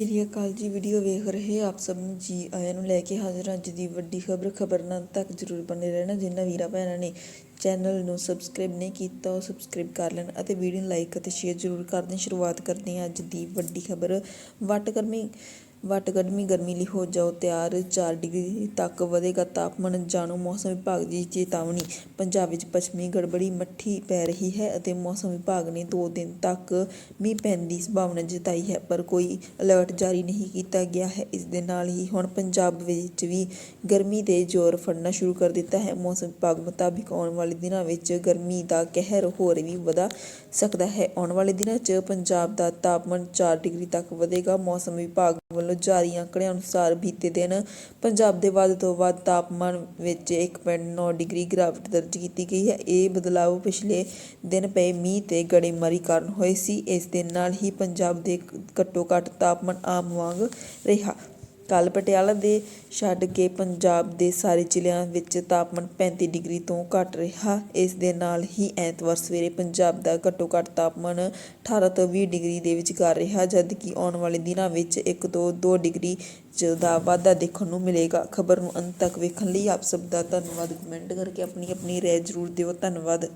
ਸ੍ਰੀ ਅਕਾਲ ਜੀ, ਵੀਡੀਓ ਵੇਖ ਰਹੇ ਆਪ ਸਭ ਨੂੰ ਜੀ ਆਇਆਂ ਨੂੰ ਲੈ ਕੇ ਹਾਜ਼ਰ ਅੱਜ ਦੀ ਵੱਡੀ ਖਬਰ। ਖਬਰ ਨਾਲ ਤੱਕ ਜਰੂਰ ਬਣੇ ਰਹਿਣਾ, ਜਿਨ੍ਹਾਂ ਵੀਰਾਂ ਭੈਣਾਂ ਨੇ ਚੈਨਲ ਨੂੰ ਸਬਸਕ੍ਰਾਈਬ ਨਹੀਂ ਕੀਤਾ, ਉਹ ਸਬਸਕ੍ਰਾਈਬ ਕਰ ਲੈਣ ਅਤੇ ਵੀਡੀਓ ਨੂੰ ਲਾਈਕ ਅਤੇ ਸ਼ੇਅਰ ਜਰੂਰ ਕਰ ਦੇਣ। ਸ਼ੁਰੂਆਤ ਕਰਦੇ ਹਾਂ ਅੱਜ ਦੀ ਵੱਡੀ ਖਬਰ। ਵੱਟ ਵੱਟ ਗਰਮੀ ਗਰਮੀ ਲਈ ਹੋ ਜਾਓ, ਤਿਆਰ 4 ਡਿਗਰੀ ਤੱਕ ਵਧੇਗਾ ਤਾਪਮਾਨ, ਜਾਣੋ ਮੌਸਮ ਵਿਭਾਗ ਦੀ ਚੇਤਾਵਨੀ। ਪੰਜਾਬ ਵਿੱਚ ਪੱਛਮੀ ਗੜਬੜੀ ਮੱਠੀ ਪੈ ਰਹੀ ਹੈ ਅਤੇ ਮੌਸਮ ਵਿਭਾਗ ਨੇ 2 ਦਿਨ ਤੱਕ ਮੀਂਹ ਪੈਣ ਦੀ ਸੰਭਾਵਨਾ ਜਤਾਈ ਹੈ, ਪਰ ਕੋਈ ਅਲਰਟ ਜਾਰੀ ਨਹੀਂ ਕੀਤਾ ਗਿਆ ਹੈ। ਇਸ ਦੇ ਨਾਲ ਹੀ ਹੁਣ ਪੰਜਾਬ ਵਿੱਚ ਵੀ ਗਰਮੀ ਦੇ ਜ਼ੋਰ ਫੜਨਾ ਸ਼ੁਰੂ ਕਰ ਦਿੱਤਾ ਹੈ। ਮੌਸਮ ਵਿਭਾਗ ਮੁਤਾਬਿਕ ਆਉਣ ਵਾਲੇ ਦਿਨਾਂ ਵਿੱਚ ਗਰਮੀ ਦਾ ਕਹਿਰ ਹੋਰ ਵੀ ਵਧਾ ਸਕਦਾ ਹੈ। ਆਉਣ ਵਾਲੇ ਦਿਨਾਂ 'ਚ ਪੰਜਾਬ ਦਾ ਤਾਪਮਾਨ 4 ਡਿਗਰੀ ਤੱਕ ਵਧੇਗਾ, ਮੌਸਮ ਵਿਭਾਗ ਵੱਲੋਂ ਜਾਰੀ ਅੰਕੜਿਆਂ ਅਨੁਸਾਰ ਬੀਤੇ ਦਿਨ ਪੰਜਾਬ ਦੇ ਵੱਧ ਤੋਂ ਵੱਧ ਤਾਪਮਾਨ ਵਿੱਚ 1.9 ਡਿਗਰੀ ਗਿਰਾਵਟ ਦਰਜ ਕੀਤੀ ਗਈ ਹੈ। ਇਹ ਬਦਲਾਅ ਪਿਛਲੇ ਦਿਨ ਪਏ ਮੀਂਹ ਤੇ ਗੜੇਮਾਰੀ ਕਾਰਨ ਹੋਏ ਸੀ। ਇਸ ਦੇ ਨਾਲ ਹੀ ਪੰਜਾਬ ਦੇ ਘੱਟੋ ਘੱਟ ਤਾਪਮਾਨ ਆਮ ਵਾਂਗ ਰਿਹਾ। ਕੱਲ੍ਹ ਪਟਿਆਲਾ ਦੇ ਛੱਡ ਕੇ ਪੰਜਾਬ ਦੇ ਸਾਰੇ ਜ਼ਿਲ੍ਹਿਆਂ ਵਿੱਚ ਤਾਪਮਾਨ 35 ਡਿਗਰੀ ਤੋਂ ਘੱਟ ਰਿਹਾ। ਇਸ ਦੇ ਨਾਲ ਹੀ ਐਤਵਾਰ ਸਵੇਰੇ ਪੰਜਾਬ ਦਾ ਘੱਟੋ ਘੱਟ ਤਾਪਮਾਨ 18 ਤੋਂ 20 ਡਿਗਰੀ ਦੇ ਵਿਚਕਾਰ ਰਿਹਾ, ਜਦਕਿ ਆਉਣ ਵਾਲੇ ਦਿਨਾਂ ਵਿੱਚ 1 ਤੋਂ 2 ਡਿਗਰੀ ਦਾ ਵਾਧਾ ਦੇਖਣ ਨੂੰ ਮਿਲੇਗਾ। ਖਬਰ ਨੂੰ ਅੰਤ ਤੱਕ ਵੇਖਣ ਲਈ ਆਪ ਸਭ ਦਾ ਧੰਨਵਾਦ। ਕਮੈਂਟ ਕਰਕੇ ਆਪਣੀ ਆਪਣੀ ਰਾਏ ਜ਼ਰੂਰ ਦਿਓ। ਧੰਨਵਾਦ।